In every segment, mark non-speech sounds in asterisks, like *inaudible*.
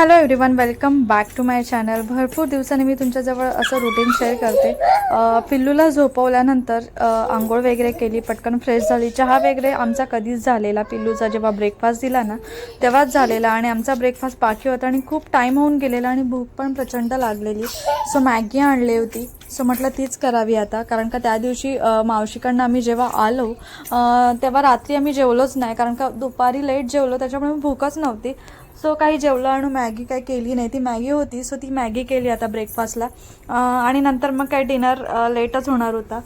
Hello everyone welcome back to my channel भरपूर दिवसांनी मी तुमच्याजवळ असं रुटीन शेअर करते. पिल्लूला झोपवल्यानंतर आंघोळ वगैरे केली पटकन फ्रेश झाली. चहा वगैरे आमचा कधीच झालेला. पिल्लूचा जेव्हा ब्रेकफास्ट दिला ना तेव्हाच झालेला आणि आमचा ब्रेकफास्ट बाकी होता आणि खूप टाईम होऊन गेलेला आणि भूक पण प्रचंड लागलेली. सो मॅगी आणली होती. सो म्हटलं तीच करावी आता. कारण का त्या दिवशी मावशीकडनं आम्ही जेव्हा आलो तेव्हा रात्री आम्ही जेवलोच नाही. कारण का दुपारी लेट जेवलो त्याच्यामुळे भूकच नव्हती. सो काही जेवलं आणि मॅगी काही केली नाही. ती मॅगी होती सो ती मॅगी केली आता ब्रेकफास्टला आणि नंतर मग काय डिनर लेटच होणार होता.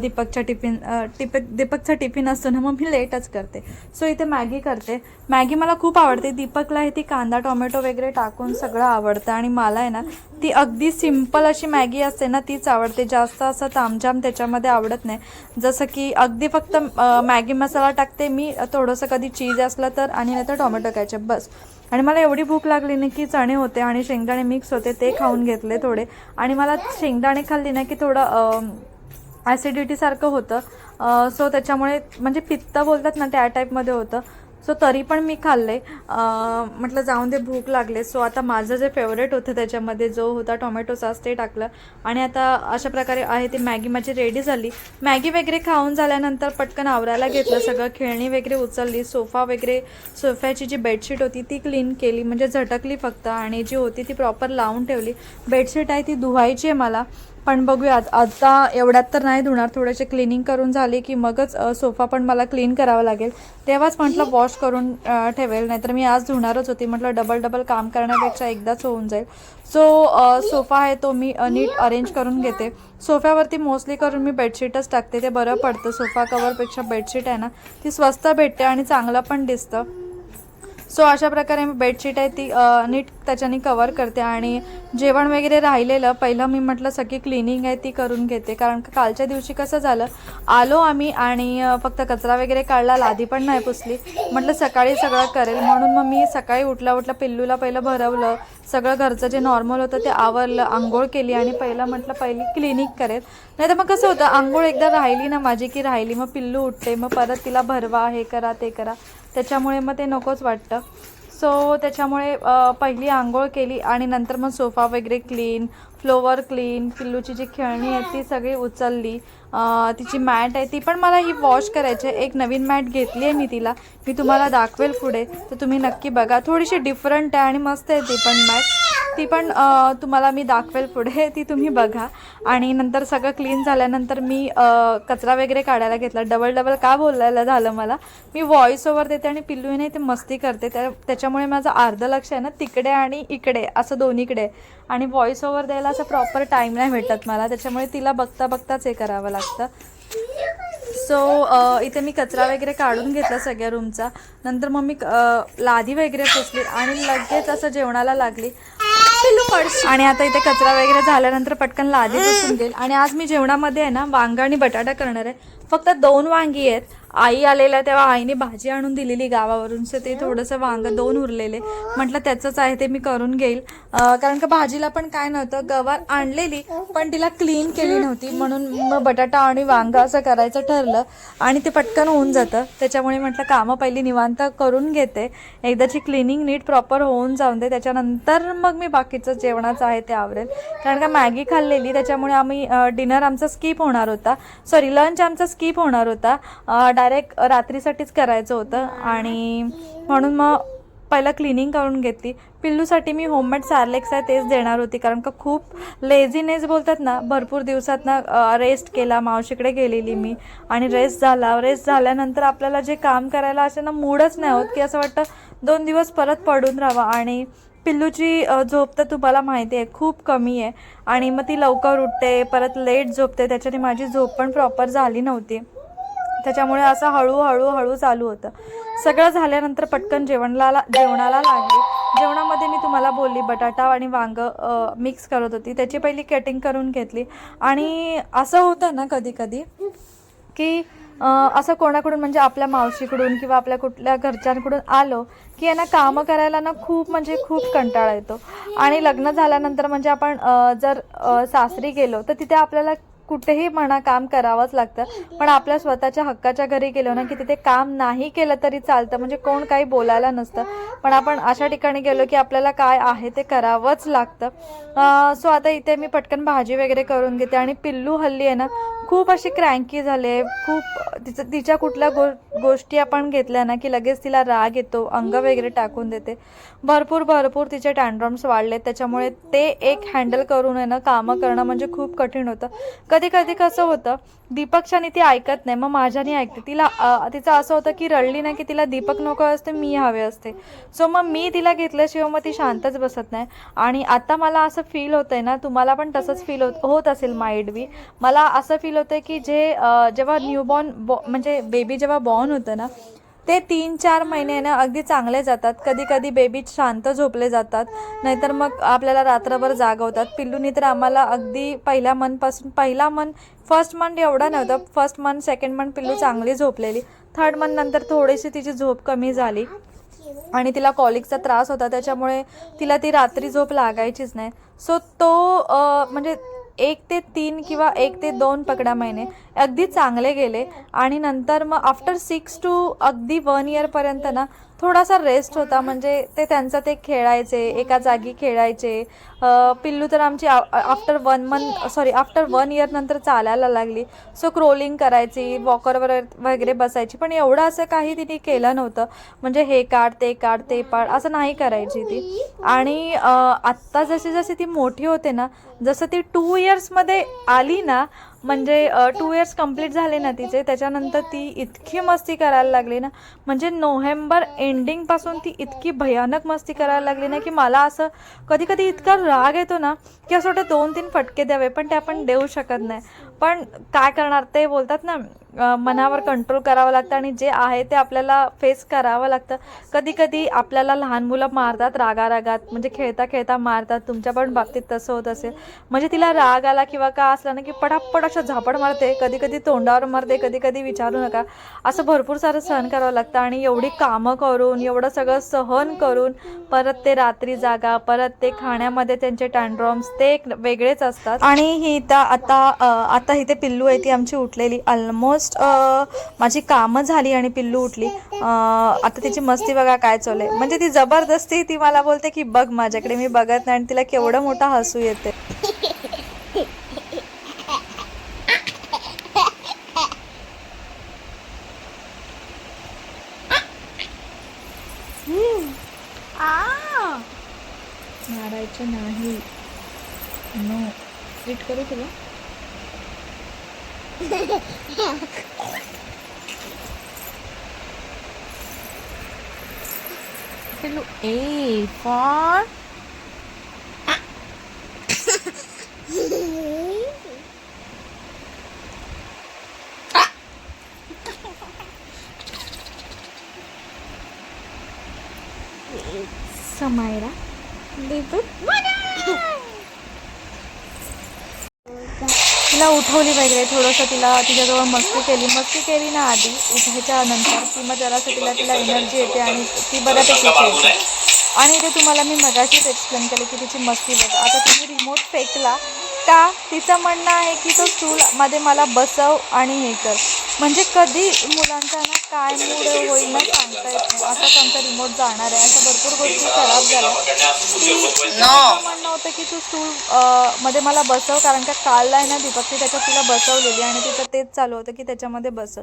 दीपकच्या टिफिन टिपक दीपकचा टिफिन असतो ना मग मी लेटच करते. सो इथे मॅगी करते. मॅगी मला खूप आवडते. दीपकला हे ती कांदा टोमॅटो वगैरे टाकून सगळं आवडतं आणि मला आहे ना ती अगदी सिंपल अशी मॅगी असते ना तीच आवडते. जास्त असं तामझाम त्याच्यामध्ये आवडत नाही. जसं की अगदी फक्त मॅगी मसाला टाकते मी थोडंसं कधी चीज असलं तर आणि नाही तर टोमॅटो कॅचअप बस. आणि मला एवढी भूक लागली ना की चणे होते आणि शेंगदाणे मिक्स होते ते खाऊन घेतले थोडे. आणि मला शेंगदाणे खाल्ली ना की थोडं ॲसिडिटीसारखं होतं. सो त्याच्यामुळे म्हणजे पित्त बोलतात ना त्या टाईपमध्ये होतं. सो तरी पण मी खाल्ले. म्हटलं जाऊन दे भूक लागले. सो आता माझं जे फेवरेट होतं त्याच्यामध्ये जो होता टोमॅटो सॉस ते टाकलं. आणि आता अशा प्रकारे आहे ती मॅगी माझी रेडी झाली. मॅगी वगैरे खाऊन झाल्यानंतर पटकन आवरायला घेतलं सगळं. खेळणी वगैरे उचलली सोफा वगैरे सोफ्याची जी बेडशीट होती ती क्लीन केली. म्हणजे झटकली फक्त. आणि जी होती ती प्रॉपर लावून ठेवली. बेडशीट आहे ती धुवायची आहे मला. पण बघूयात. आता एवढ्यात तर नाही धुणार थोडेसे क्लिनिंग करून झाली की मगच सोफा पण मला क्लीन करावा लागेल. तेव्हाच म्हटलं वॉश करून ठेवेल नाहीतर मी आज धुणारच होती. म्हटलं डबल डबल काम करण्यापेक्षा एकदाच होऊन जाईल. सो सोफा आहे तो मी नीट अरेंज करून घेते. सोफ्यावरती मोस्टली करून मी बेडशीटच टाकते. ते बरं पडतं. सोफा कवरपेक्षा बेडशीट आहे ना ती स्वस्त भेटते आणि चांगलं पण दिसतं. सो अशा प्रकारे मी बेडशीट आहे ती नीट त्याच्याने कवर करते आणि जेवण वगैरे राहिलेलं पहिलं मी म्हटलं सगळी क्लिनिंग आहे ती करून घेते. कारण का कालच्या दिवशी कसं झालं आलो आम्ही आणि फक्त कचरा वगैरे काढला लादी पण नाही पुसली. म्हटलं सकाळी सगळं करेल. म्हणून मग मी सकाळी उठला उठला पिल्लूला पहिलं भरवलं. सगळं घरचं जे नॉर्मल होतं ते आवरलं आंघोळ केली आणि पहिलं म्हटलं पहिली क्लिनिक करेल. नाही तर मग कसं होतं आंघोळ एकदा राहिली ना माझी की राहिली मग पिल्लू उठते मग परत तिला भरवा हे करा ते करा. त्याच्यामुळे मग ते नकोच वाटतं. सो त्याच्यामुळे पहिली आंघोळ केली आणि नंतर मग सोफा वगैरे क्लीन फ्लोवर क्लीन पिल्लूची जी खेळणी आहे ती सगळी उचलली. तिची मॅट आहे ती पण मला ही वॉश करायची आहे. एक नवीन मॅट घेतली आहे मी तिला. मी तुम्हाला दाखवेल पुढे. तर तुम्ही नक्की बघा. थोडीशी डिफरंट आहे आणि मस्त आहे ती पण मॅट. ती पण तुम्हाला मी दाखवेल पुढे ती तुम्ही बघा. आणि नंतर सगळं क्लीन झाल्यानंतर मी कचरा वगैरे काढायला घेतला. डबल डबल का बोलायला झालं मला? मी व्हॉइस ओव्हर देते आणि पिल्लूने ते मस्ती करते. त्या त्याच्यामुळे माझं अर्धं लक्ष आहे ना तिकडे आणि इकडे असं दोन्हीकडे. आणि व्हॉइस ओव्हर द्यायला असं प्रॉपर टाईम नाही भेटत मला. त्याच्यामुळे तिला बघता बघताच हे करावं लागतं. सो इथे मी कचरा वगैरे काढून घेतला सगळ्या रूमचा नंतर मग मी लादी वगैरे पुसली. आणि लगेच असं जेवणाला लागली. आणि आता इथे कचरा वगैरे झाल्यानंतर पटकन लादी पुसून घेईल आणि आज मी जेवणामध्ये आहे ना वांगा आणि बटाटा करणार आहे. फक्त दोन वांगी आहेत. आई आलेल्या तेव्हा आईने भाजी आणून दिलेली गावावरून. सो ते थोडंसं वांग दोन उरलेले. म्हटलं त्याचंच आहे ते मी करून घेईल. कारण का भाजीला पण काय नव्हतं गवार आणलेली पण तिला क्लीन केली नव्हती. म्हणून मग बटाटा आणि वांग असं करायचं ठरलं आणि ते पटकन होऊन जातं. त्याच्यामुळे म्हटलं कामं पहिली निवांत करून घेते. एकदाची क्लिनिंग नीट प्रॉपर होऊन जाऊन दे. त्याच्यानंतर मग मी बाकीचं जेवणाचं आहे ते आवरेल. कारण का मॅगी खाल्लेली त्याच्यामुळे आम्ही डिनर आमचा स्किप होणार होता. सॉरी लंच आमचा स्किप होणार होता. डायरेक्ट रात्रीसाठीच करायचं होतं आणि म्हणून मग पहिलं क्लिनिंग करून घेतली. पिल्लूसाठी मी होममेड सार्लेक्स आहे तेच देणार होती कारण का खूप लेझीनेस बोलतात ना भरपूर दिवसात ना रेस्ट केला मावशीकडे गेलेली मी आणि रेस्ट झाला. रेस्ट झाल्यानंतर आपल्याला जे काम करायला असे ना मूडच नाही होत की असं वाटतं दोन दिवस परत पडून राहावं आणि पिल्लूची झोप तर तुम्हाला माहिती आहे खूप कमी आहे आणि मग ती लवकर उठते परत लेट झोपते त्याच्याने माझी झोप पण प्रॉपर झाली नव्हती. त्याच्यामुळे असं हळूहळू हळू चालू होतं. सगळं झाल्यानंतर पटकन जेवणाला जेवणाला लागली. जेवणामध्ये मी तुम्हाला बोलली बटाटा आणि वांग मिक्स करत होती. त्याची पहिली कटिंग करून घेतली. आणि असं होतं ना कधी कधी की असं कोणाकडून म्हणजे आपल्या मावशीकडून किंवा आपल्या कुठल्या घरच्यांकडून आलो की यांना कामं करायला ना खूप म्हणजे खूप कंटाळा येतो. आणि लग्न झाल्यानंतर म्हणजे आपण जर सासरी गेलो तर तिथे आपल्याला कुठेही म्हणा काम करावंच लागतं. पण आपल्या स्वतःच्या हक्काच्या घरी गेलो ना की तिथे काम नाही केलं तरी चालतं. म्हणजे कोण काही बोलायला नसतं. पण आपण अशा ठिकाणी गेलो की आपल्याला काय आहे ते करावंच लागतं. सो आता इथे मी पटकन भाजी वगैरे करून घेते. आणि पिल्लू हल्ली आहे ना खूप अशी क्रँकी झाले खूप तिचं तिच्या कुठल्या गो गोष्टी आपण घेतल्या ना की लगेच तिला राग येतो अंग वगैरे टाकून देते. भरपूर भरपूर तिचे टँड्रम्स वाढले त्याच्यामुळे ते एक हँडल करून आहे ना कामं करणं म्हणजे खूप कठीण होतं. कधी कधी कसं होतं दीपकच्याने ती ऐकत नाही. मग माझ्याने ऐकते. तिला तिचं असं होतं की रडली नाही की तिला दीपक नको असते मी हवे असते. सो मग मी तिला घेतल्याशिवाय मग ती शांतच बसत नाही. आणि आता मला असं फील होतंय ना तुम्हाला पण तसंच फील होत होत असेल माइंड बी. मला असं फील होतं की जे जेव्हा न्यूबॉर्न बॉ म्हणजे बेबी जेव्हा बॉर्न होतं ना ते तीन चार महिने ना अगदी चांगले जातात. कधी कधी बेबी शांत झोपले जातात. नाहीतर मग आपल्याला रात्रभर जागवतात. पिल्लूनी तर आम्हाला अगदी पहिल्या मनपासून पहिला मन फर्स्ट मंथ एवढा नव्हता. फर्स्ट मंथ सेकंड मंथ पिल्लू चांगली झोपलेली. थर्ड मंथ नंतर थोडीशी तिची झोप कमी झाली. आणि तिला कॉलिकचा त्रास होता. त्याच्यामुळे तिला ती रात्री झोप लागायचीच नाही. सो तो म्हणजे एक ते तीन किंवा एक ते दोन पकडा महिने अगदी चांगले गेले. आणि नंतर मग आफ्टर सिक्स टू अगदी वन इयरपर्यंत ना थोडासा रेस्ट होता. म्हणजे ते त्यांचं ते खेळायचे एका जागी खेळायचे. पिल्लू तर आमची after one month sorry after one year नंतर चालायला लागली. सो क्रोलिंग करायची वॉकरवर वगैरे बसायची. पण एवढं असं काही तिने केलं नव्हतं. म्हणजे हे काढ ते काढ ते पाड असं नाही करायची ती. आणि आत्ता जशी जशी ती मोठी होते ना जसं ती टू इयर्समध्ये आली ना म्हणजे टू इयर्स कंप्लीट झाले ना तिचे त्याच्यानंतर ती इतकी मस्ती करायला लागली ना. म्हणजे नोव्हेंबर एंडिंगपासून ती इतकी भयानक मस्ती करायला लागली ना की मला असं कधी कधी इतका राग येतो ना की असं वाटतं दोन तीन फटके द्यावे पण ते आपण देऊ शकत नाही. पण काय करणार ते बोलतात ना मनावर कंट्रोल करावं लागतं आणि जे आहे ते आपल्याला फेस करावं लागतं. कधी कधी आपल्याला लहान मुलं मारतात रागारागात. म्हणजे खेळता खेळता मारतात. तुमच्या पण बाबतीत तसं होत असेल. म्हणजे तिला राग आला किंवा का असला ना की पटापट अशा झापड मारते. कधी कधी तोंडावर मारते. कधी कधी विचारू नका. असं भरपूर सारं सहन करावं लागतं आणि एवढी कामं करून एवढं सगळं सहन करून परत ते रात्री जागा परत ते खाण्यामध्ये त्यांचे टँड्रॉम्स ते एक वेगळेच असतात. आणि ही आता आता आता इथे पिल्लू आहे. ती आमची उठलेली. ऑलमोस्ट माझी कामं झाली आणि पिल्लू उठली. अ, आता तिची मस्ती बघा काय चालू आहे. म्हणजे ती जबरदस्ती ती मला बोलते की बघ माझ्याकडे मी बघत नाही आणि तिला केवढं मोठा हसू येते मारायचं नाही. नो. ट्रीट करू तुला. पिल्लू ए फॉर समायरा दीपक तिला उठवली वगैरे थोडंसं तिला तिच्याजवळ मस्ती केली. मस्ती केली ना आधी उठायच्या नंतर की मग जरासं तिला तिला एनर्जी येते आणि ती बऱ्यापैकी खेळते आणि ते तुम्हाला मी मगाशीच एक्सप्लेन केलं की तिची मस्ती बघा. आता तुम्ही रिमोट फेकला का? तिचं म्हणणं आहे की तो स्टूलमध्ये मला बसव आणि हे कर. म्हणजे कधी मुलांचा ना काय मूड होईल ना सांगता येत नाही. असाच आमचा रिमोट जाणार आहे. अशा भरपूर गोष्टी खराब झाल्या. ती म्हणणं होतं की तू स्टूल मध्ये मला बसव कारण का कालला आहे ना दीपक ती त्याच्यात तिला बसवलेली आणि तिचं तेच चालू होतं की त्याच्यामध्ये बसव.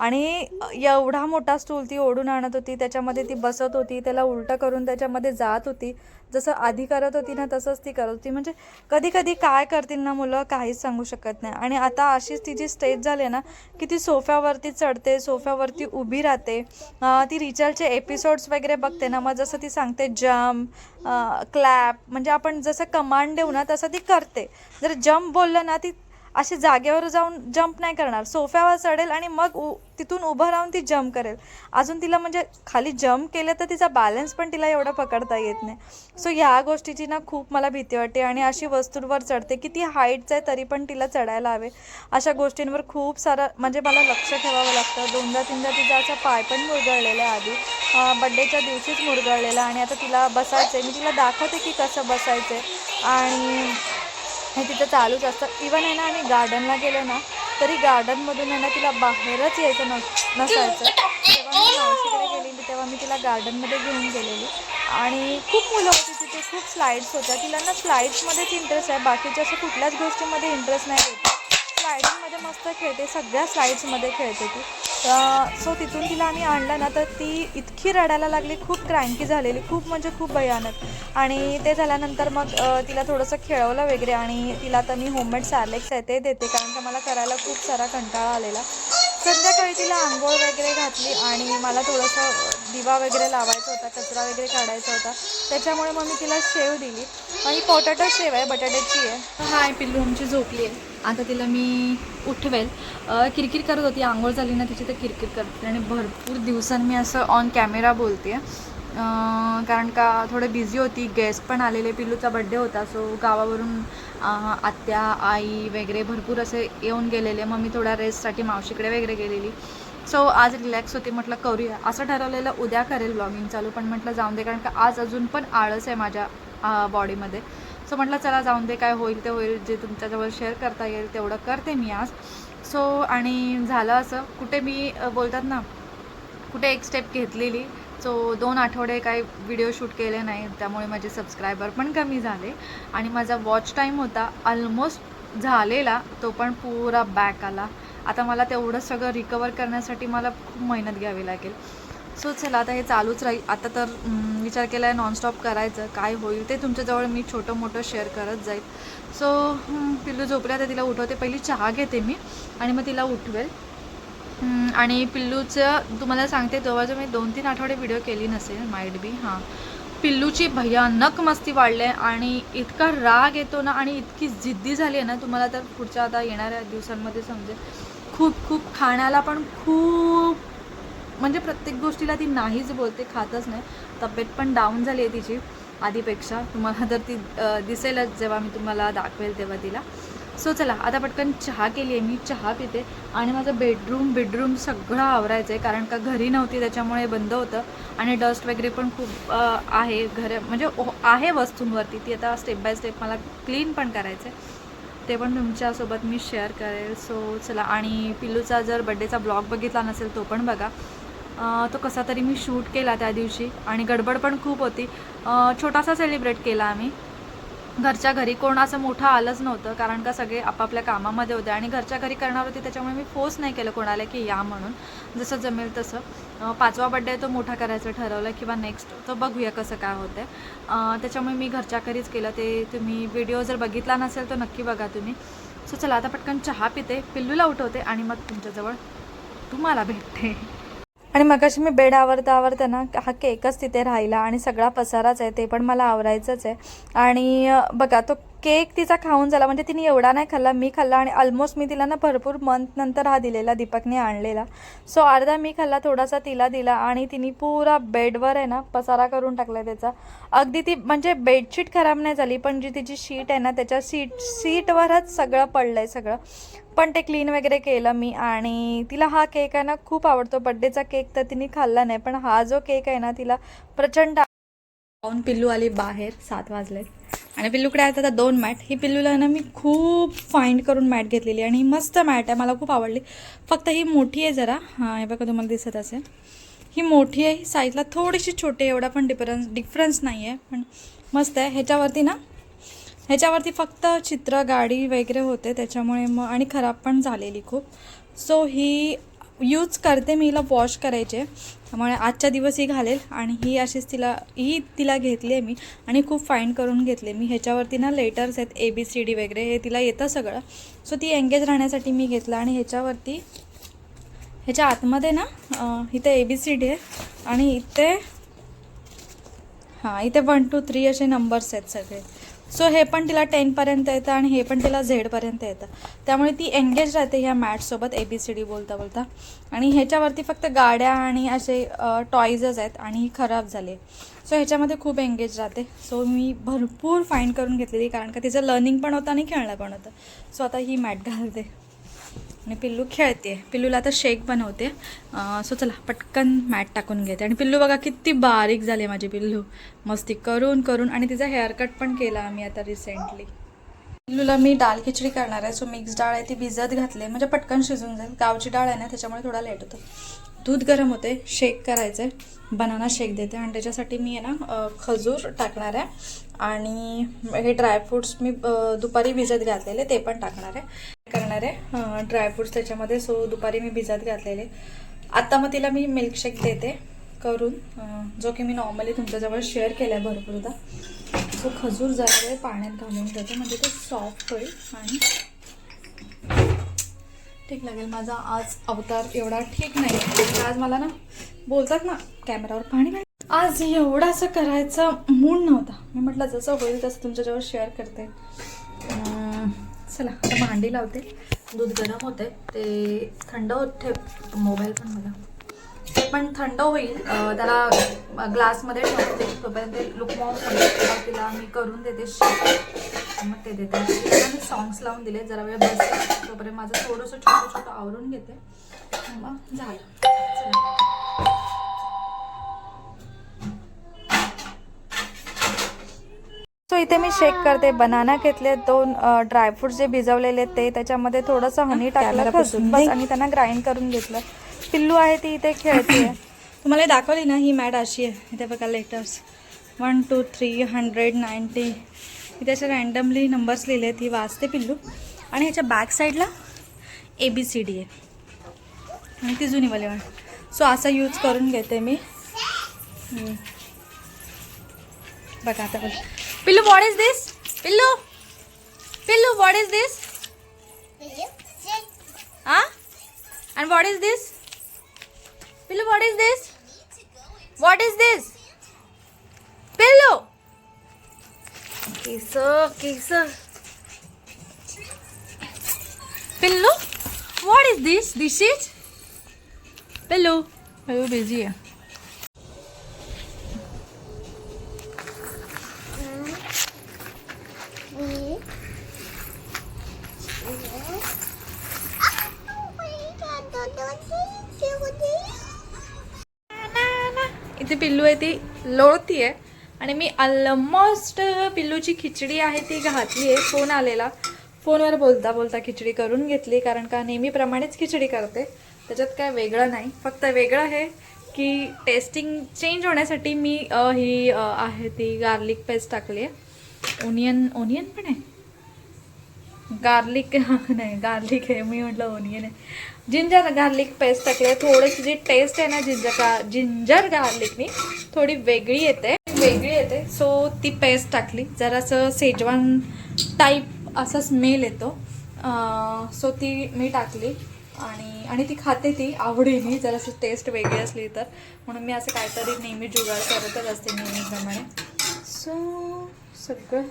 आणि एवढा मोठा स्टूल ती ओढून आणत होती त्याच्यामध्ये ती बसत होती त्याला उलटं करून त्याच्यामध्ये जात होती. जसं आधी करत होती ना तसंच ती करत होती. म्हणजे कधी कधी काय करतील ना मुलं काहीच सांगू शकत नाही. आणि आता अशीच तिची स्टेज झाली ना की ती सोफ्यावरती चढते सोफ्यावरती उभी राहते. ती रिचलचे एपिसोड्स वगैरे बघते ना मग जसं ती सांगते जम्प क्लॅप म्हणजे आपण जसं कमांड देऊ ना तसं ती करते. जर जम्प बोललं ना ती अशी जागेवर जाऊन जंप नाही करणार. सोफ्यावर चढेल आणि मग उ तिथून उभं राहून ती जंप करेल. अजून तिला म्हणजे खाली जंप केलं तर तिचा बॅलन्स पण तिला एवढा पकडता येत नाही. सो ह्या गोष्टीची ना खूप मला भीती वाटते आणि अशी वस्तूंवर चढते की ती हाईटचं आहे तरी पण तिला चढायला हवे. अशा गोष्टींवर खूप सारं म्हणजे मला लक्ष ठेवावं लागतं. दोनदा तीनदा तिचा असा पाय पण मुरगळलेला आहे आधी. बड्डेच्या दिवशीच मुरगळलेला आणि आता तिला बसायचं आहे मी तिला दाखवते की कसं बसायचं आहे आणि हे तिथं चालूच असतं. इवन आहे ना आम्ही गार्डनला गेलो ना तरी गार्डनमधून आहे ना तिला बाहेरच यायचं नस नसायचं. तेव्हा मी मावशीकडे गेलेली तेव्हा मी तिला गार्डनमध्ये घेऊन गेलेली. आणि खूप मुलं होती तिथे खूप स्लाईड्स होत्या. तिला ना स्लाईड्समध्येच इंटरेस्ट आहे. बाकीच्या असं कुठल्याच गोष्टीमध्ये इंटरेस्ट नाही होता. स्लायडिंगमध्ये मस्त खेळते सगळ्या स्लाईड्समध्ये खेळते ती. सो तिथून तिला आम्ही आणलं ना तर ती इतकी रडायला लागली खूप क्रँकी झालेली खूप म्हणजे खूप भयानक. आणि ते झाल्यानंतर मग तिला थोडंसं खेळवलं वगैरे आणि तिला तर मी होममेड सॅलेक्स आहे ते देते कारण का मला करायला खूप सारा कंटाळा आलेला. संध्याकाळी तिला आंघोळ वगैरे घातली आणि मला थोडंसं दिवा वगैरे लावायचा होता कचरा वगैरे काढायचा होता. त्याच्यामुळे मग मी तिला शेव दिली. आणि पोटॅटो शेव आहे बटाट्याची आहे. हाय पिल्लू आमची झोपली आहे. आता तिला मी उठवेल. किरकिर करत होती. आंघोळ झाली ना तिची तर किरकिर करते. आणि भरपूर दिवसांनी मी असं ऑन कॅमेरा बोलते. कारण का थोडं बिझी होती. गेस्ट पण आलेले. पिल्लूचा बड्डे होता. सो गावावरून आत्या आई वगैरे भरपूर असे येऊन गेलेले. मग मी थोड्या रेस्टसाठी मावशीकडे वगैरे गेलेली. सो आज रिलॅक्स होती. म्हटलं करूया. असं ठरवलेलं उद्या करेल ब्लॉगिंग चालू. पण म्हटलं जाऊन दे. कारण का आज अजून पण आळस आहे माझ्या बॉडीमध्ये सो म्हटलं चला जाऊन दे काय होईल ते होईल जे तुमच्याजवळ शेअर करता येईल तेवढं करते मी आज. सो आणि झालं असं. कुठे मी बोलतात ना कुठे एक स्टेप घेतलेली. सो दोन आठवडे काही व्हिडिओ शूट केले नाही त्यामुळे माझे सबस्क्रायबर पण कमी झाले. आणि माझा वॉच टाईम होता ऑलमोस्ट झालेला तो पण पुरा बॅक आला. आता मला तेवढं सगळं रिकवर करण्यासाठी मला खूप मेहनत घ्यावी लागेल. सो चला आता हे चालूच राहील. आता तर विचार केला आहे नॉनस्टॉप करायचं काय होईल ते तुमच्याजवळ मी छोटं मोठं शेअर करत जाईल. सो पिल्लू झोपल्या तर तिला उठवते. पहिली चहा घेते मी आणि मग तिला उठवेल. आणि पिल्लूचं तुम्हाला सांगते जवळजवळ मी दोन तीन आठवडे व्हिडिओ केली नसेल माइट बी हां. पिल्लूची भयानक मस्ती वाढली आहे आणि इतका राग येतो ना आणि इतकी जिद्दी झाली आहे ना तुम्हाला तर पुढच्या आता येणाऱ्या दिवसांमध्ये समजेल. खूप खूप खाण्याला पण खूप म्हणजे प्रत्येक गोष्टीला ती नाहीच बोलते खातच नाही. तब्येत पण डाऊन झाली आहे तिची आधीपेक्षा. तुम्हाला तर ती दिसेलच जेव्हा मी तुम्हाला दाखवेल तेव्हा तिला. सो चला आता पटकन चहा केली आहे मी चहा पिते. आणि माझं बेडरूम बेडरूम सगळं आवरायचं आहे कारण का घरी नव्हती त्याच्यामुळे बंद होतं. आणि डस्ट वगैरे पण खूप आहे घर म्हणजे आहे वस्तूंवरती. ती आता स्टेप बाय स्टेप मला क्लीन पण करायचं आहे ते पण तुमच्यासोबत मी शेअर करेल. सो चला आणि पिल्लूचा जर बड्डेचा ब्लॉग बघितला नसेल तो पण बघा. तो कसा तरी मी शूट केला त्या दिवशी आणि गडबड पण खूप होती. छोटासा सेलिब्रेट केला आम्ही. घरच्या घरी कोण असं मोठं आलंच नव्हतं कारण का सगळे आपापल्या कामामध्ये होते आणि घरच्या घरी करणार होती त्याच्यामुळे मी फोर्स नाही केलं कोणाला की या म्हणून. जसं जमेल तसं. पाचवा बड्डे तो मोठा करायचं ठरवलं किंवा नेक्स्ट तो बघूया कसं काय होतं आहे त्याच्यामुळे मी घरच्या घरीच केलं. ते तुम्ही व्हिडिओ जर बघितला नसेल तर नक्की बघा तुम्ही. सो चला आता पटकन चहा पिते. पिल्लूला उठवते आणि मग तुमच्याजवळ तुम्हाला भेटते. आणि मगाशी मी बेड आवरता आवरता ना हा केकच तिथे राहिला आणि सगळा पसाराच आहे ते पण मला आवरायचंच आहे. आणि बघा तो केक तिचा खाऊन झाला. म्हणजे तिने एवढा नाही खाल्ला मी खाल्ला आणि ऑलमोस्ट मी तिला ना भरपूर मंथ नंतर हा दिलेला दीपकने आणलेला. सो अर्धा मी खाल्ला थोडासा तिला दिला आणि तिने पुरा बेडवर आहे ना पसारा करून टाकला त्याचा. अगदी ती म्हणजे बेडशीट खराब नाही झाली पण जी तिची शीट आहे ना त्याच्या सीट सीटवरच सगळं पडलं आहे सगळं. पण ते क्लीन वगैरे केलं मी आणि तिला हा केक आहे ना खूप आवडतो. बड्डेचा केक तर तिने खाल्ला नाही पण हा जो केक आहे ना तिला प्रचंड पाहून पिल्लू आली बाहेर सात वाजले आणि पिल्लूकडे आहेत आता दोन मॅट. ही पिल्लूला ना मी खूप फाईंड करून मॅट घेतलेली आणि ही मस्त मॅट आहे मला खूप आवडली. फक्त ही मोठी आहे जरा. हां हे बघा तुम्हाला दिसत असेल. ही मोठी आहे ही साईजला थोडीशी छोटी आहे एवढा पण डिफरन्स डिफरन्स नाही आहे पण मस्त आहे. ह्याच्यावरती ना ह्याच्यावरती फक्त चित्र गाडी वगैरे होते त्याच्यामुळे मग आणि खराब पण झालेली खूप. सो ही यूज करते मी हिला वॉश करायचे. त्यामुळे आजच्या दिवस ही घालेल आणि ही अशीच तिला ही तिला घेतली आहे मी आणि खूप फाईन करून घेतले मी. ह्याच्यावरती ना लेटर्स आहेत ए बी सी डी वगैरे हे तिला येतं सगळं. सो ती एंगेज राहण्यासाठी मी घेतलं आणि ह्याच्यावरती ह्याच्या आतमध्ये ना इथे ए बी सी डी आहे आणि इथे हां इथे वन टू थ्री असे नंबर्स आहेत सगळे. सो हे पण तिला टेनपर्यंत येतं आणि हे पण तिला झेडपर्यंत येतं. त्यामुळे ती एंगेज राहते ह्या मॅटसोबत ए बी सी डी बोलता बोलता. आणि ह्याच्यावरती फक्त गाड्या आणि असे टॉईजच आहेत आणि ही खराब झाली सो ह्याच्यामध्ये खूप एंगेज राहते. सो मी भरपूर फाईन करून घेतलेली कारण का तिचं लर्निंग पण होतं आणि खेळणं पण होतं. सो आता ही मॅट घालते. आणि पिल्लू खेळते. पिल्लूला आता शेक बनवते. सो चला पटकन मॅट टाकून घेते. आणि पिल्लू बघा किती बारीक झाले माझे पिल्लू. मस्ती करून करून. आणि तिचा हेअरकट पण केला आम्ही आता रिसेंटली पिल्लूला मी डाळ खिचडी करणार आहे. सो मिक्स डाळ आहे ती भिजत घातली म्हणजे पटकन शिजून जाईल. गावची डाळ आहे ना त्याच्यामुळे थोडा लेट होतो. दूध गरम होते शेक करायचं आहे बनाना शेक देते. आणि त्याच्यासाठी मी आहे ना खजूर टाकणार आहे. आणि हे ड्रायफ्रूट्स मी दुपारी भिजत घातलेले ते पण टाकणार आहे. करणार आहे. ड्रायफ्रूट्स त्याच्यामध्ये. सो दुपारी मी भिजत घातलेले. आता मग तिला मी मिल्कशेक देते करून. जो की मी नॉर्मली तुमच्याजवळ शेअर केला आहे भरपूरदा सो खजूर जरा वेळ पाण्यात घालून ठेवते. म्हणजे ते सॉफ्ट होईल आणि ठीक लागेल. माझा आज अवतार एवढा ठीक नाही म्हणजे आज मला ना बोलतात ना कॅमेरावर पाणी आज एवढा असं करायचं मूड नव्हता. मी म्हटलं जसं होईल तसं तुमच्याजवळ शेअर करते. चला आता भांडी लावते. दूध गरम होते ते थंड होत ठेव. मोबाईल पण मला ते पण थंड होईल. त्याला ग्लासमध्ये ठेवते. तोपर्यंत ते लुकमॉम तिला मी करून देते. शेक मग ते देते. तिला मी सॉंग्स लावून दिले. जरा वेळ बस. तोपर्यंत माझं थोडंसं छोटं छोटं आवरून घेते. मग झालं. सो इथे मी शेक करते. बनाना घेतले दोन ड्रायफ्रूट जे भिजवलेले ते त्याच्यामध्ये थोडंसं हनी टाकलं बस आणि त्यांना ग्राइंड करून घेतलं. पिल्लू आहे ती इथे खेळते. *clears throat* तुम्हाला दाखवली ना ही मॅट अशी आहे. इथे बघा letters one two three hundred ninety इथे असे रँडमली नंबर्स लिहिले ती वाचते पिल्लू. आणि ह्याच्या बॅक साईडला ए बी सी डी आहे. आणि ती जुनीवाली वाण सो असा यूज करून घेते मी. बघा आता बघा पिल्लू व्हॉट इज दिस पिल्लू पिल्लू व्हॉट इज दिस हा? अँड व्हॉट इज दिस पिल्लू what is this what is this पिल्लू! केस केस पिल्लू what is this this is पिल्लू पिल्लू बिझी आहे ऑलमोस्ट पिल्लूची खिचडी आहे ती घातली आहे फोन आलेला. फोनवर बोलता बोलता खिचडी करून घेतली कारण का नेहमीप्रमाणेच खिचडी करते. त्याच्यात काय वेगळं नाही. फक्त वेगळं आहे की टेस्टिंग चेंज होण्यासाठी मी ही आहे ती गार्लिक पेस्ट टाकली आहे. ओनियन ओनियन पण आहे? गार्लिक *laughs* नाही गार्लिक आहे. मी म्हटलं ओनियन आहे. जिंजर गार्लिक पेस्ट टाकली आहे. थोडीशी जी टेस्ट आहे ना जिंजर का जिंजर गार्लिकनी थोडी वेगळी येते. येते. सो ती पेस्ट टाकली. जरासं सेजवान टाईप असा स्मेल येतो. सो ती मी टाकली. आणि आणि ती खाते ती आवडीने. जरासं टेस्ट वेगळी असली तर. म्हणून मी असं काहीतरी नेहमी जुगाड करतच असते नेहमीप्रमाणे. सो सगळं.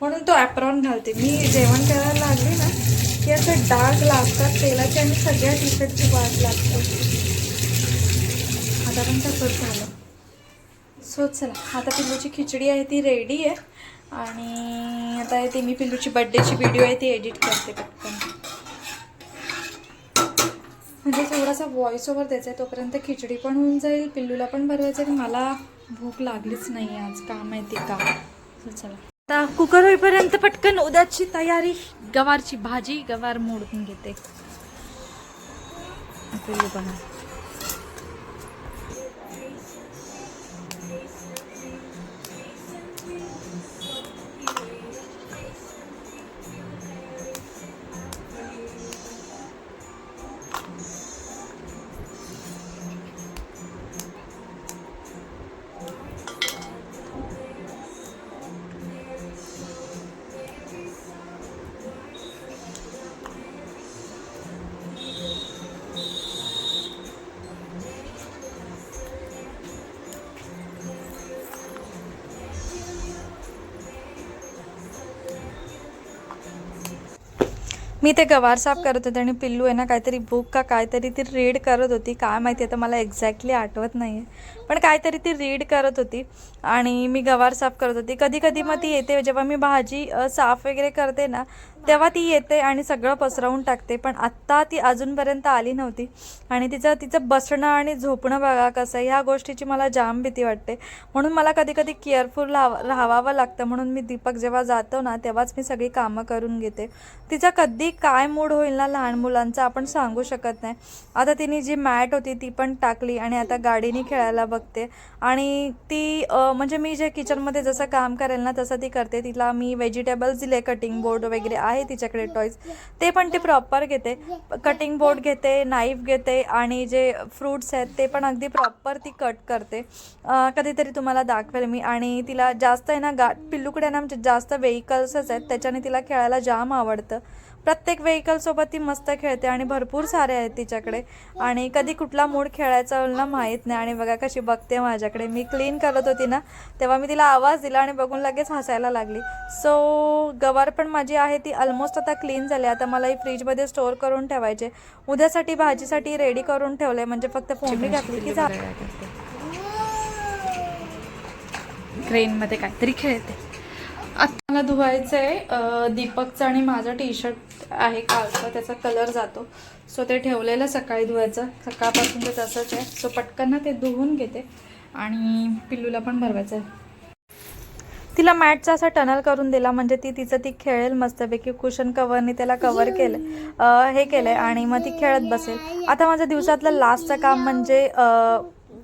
म्हणून तो ॲप्रॉन घालते. मी जेवण करायला लागले ना की असं डाग लागतात तेलाचे आणि सगळ्या टी शर्टची वाट लागते. आता पण तसंच झालं. सो चला. आता पिल्लूची खिचडी आहे ती रेडी आहे. आणि आता ते मी पिल्लूची बड्डेची व्हिडिओ आहे ती एडिट करते पटकन. म्हणजे थोडासा व्हॉइस ओव्हर द्यायचा आहे तोपर्यंत खिचडी पण होऊन जाईल पिल्लूला पण भरवायचं आणि मला भूक लागलीच नाही आज का माहिती का? सो चला. आता कुकर होईपर्यंत पटकन उद्याची तयारी. गवारची भाजी गवार मोडून घेते. पिल्लू बघा. मी ते गवार साफ करत होते आणि पिल्लू आहे ना काहीतरी बुक का काहीतरी ती रीड करत होती. काय माहिती आता मला एक्झॅक्टली आठवत नाही आहे पण काहीतरी ती रीड करत होती. आणि मी गवार साफ करत होती. कधी कधी मग ती येते. जेव्हा मी भाजी साफ वगैरे करते ना तेव्हा ती येते आणि सगळं पसरवून टाकते. पण आत्ता ती अजूनपर्यंत आली नव्हती. आणि तिचं तिचं बसणं आणि झोपणं बघा कसं आहे ह्या गोष्टीची मला जाम भीती वाटते. म्हणून मला कधी कधी केअरफुल राहा राहावावं लागतं. म्हणून मी दीपक जेव्हा जातो ना तेव्हाच मी सगळी कामं करून घेते. तिचा कधी काय मूड होईल ना लहान मुलांचा आपण सांगू शकत नाही. आता तिने जी मॅट होती ती पण टाकली आणि आता गाडीने खेळायला बघ बघते. आणि ती म्हणजे मी जे किचनमध्ये जसं काम करेल ना तसं ती करते. तिला मी व्हेजिटेबल्स दिले कटिंग बोर्ड वगैरे आहे तिच्याकडे टॉईज ते पण ती प्रॉपर घेते. कटिंग बोर्ड घेते नाईफ घेते आणि जे फ्रूट्स आहेत ते पण अगदी प्रॉपर ती कट करते. कधीतरी तुम्हाला दाखवेल मी. आणि तिला जास्त आहे ना गा पिल्लूकडे ना म्हणजे जास्त व्हेकल्सच आहेत. त्याच्याने तिला खेळायला जाम आवडतं. प्रत्येक व्हेकलसोबत ती मस्त खेळते आणि भरपूर सारे आहेत तिच्याकडे. आणि कधी कुठला मूड खेळायचा ना माहीत नाही. आणि बघा कशी बघते माझ्याकडे. मी क्लीन करत होती ना तेव्हा मी तिला आवाज दिला आणि बघून लगेच हसायला लागली. सो गवार पण माझी आहे ती ऑलमोस्ट आता क्लीन झाली. आता मला ही फ्रीजमध्ये स्टोअर करून ठेवायचे. उद्यासाठी भाजीसाठी रेडी करून ठेवलंय. म्हणजे फक्त फोडणी घातली की झालं. क्रेनमध्ये काहीतरी खेळते. आता मला धुवायचं आहे दीपकचं आणि माझं टी शर्ट आहे कालचा त्याचा कलर जातो. सो ते ठेवलेलं सकाळी धुवायचं. सकाळपासून ते तसंच आहे. सो पटकन ना ते धुवून घेते. आणि पिल्लूला पण भरवायचं आहे तिला मॅटचा असा टनल करून दिला म्हणजे ती तिचं ती खेळेल मस्तपैकी. कुशन कव्हरने त्याला कवर केलं. हे केलंय आणि मग ती खेळत बसेल. आता माझं दिवसातलं लास्टचं काम म्हणजे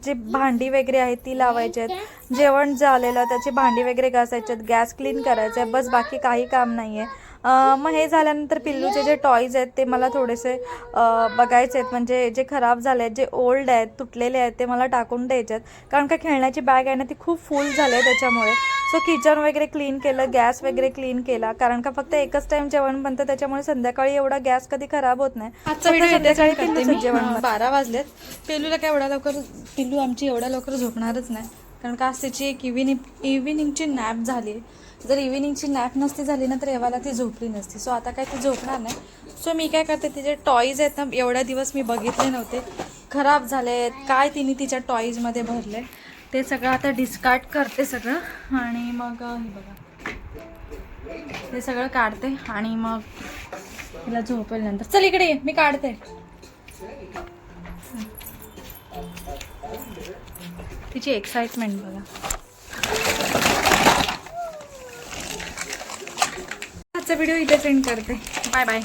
जी भांडी वगैरे आहेत ती लावायची आहेत. जेवण झालेलं त्याची भांडी वगैरे घासायची आहेत. गॅस क्लीन करायचं आहे. बस बाकी काही काम नाही आहे मग हे झाल्यानंतर पिल्लूचे जे टॉईज आहेत ते मला थोडेसे बघायचे आहेत. म्हणजे जे खराब झाले आहेत जे ओल्ड आहेत तुटलेले आहेत ते मला टाकून द्यायचे आहेत. कारण का खेळण्याची बॅग आहे ना ती खूप फुल झाली आहे त्याच्यामुळे. सो किचन वगैरे क्लीन केलं गॅस वगैरे क्लीन केला. कारण का फक्त एकच टाइम जेवण बनतं त्याच्यामुळे संध्याकाळी एवढा गॅस कधी खराब होत नाही. जेवण. बारा वाजलेत. पेलूला काय एवढ्या लवकर पिल्लू आमची एवढ्या लवकर झोपणारच नाही. कारण का आज तिची एक इव्हिनिंग इव्हिनिंगची नॅप झाली. जर इव्हिनिंगची नॅप नसती झाली ना तर एव्हाला ती झोपली नसती. सो आता काय ती झोपणार नाही. सो मी काय करते तिचे टॉईज आहेत ना एवढ्या दिवस मी बघितले नव्हते. खराब झाले आहेत काय तिने तिच्या टॉईजमध्ये भरले? ते सगळं आता डिस्कार्ड करते सगळं. आणि मग हे बघा. ते सगळं काढते. आणि मग तिला झोपेल नंतर चल इकडे ये. मी काढते. तिची एक्साइटमेंट बघा. आजचा व्हिडिओ इथे सेंड करते. Bye bye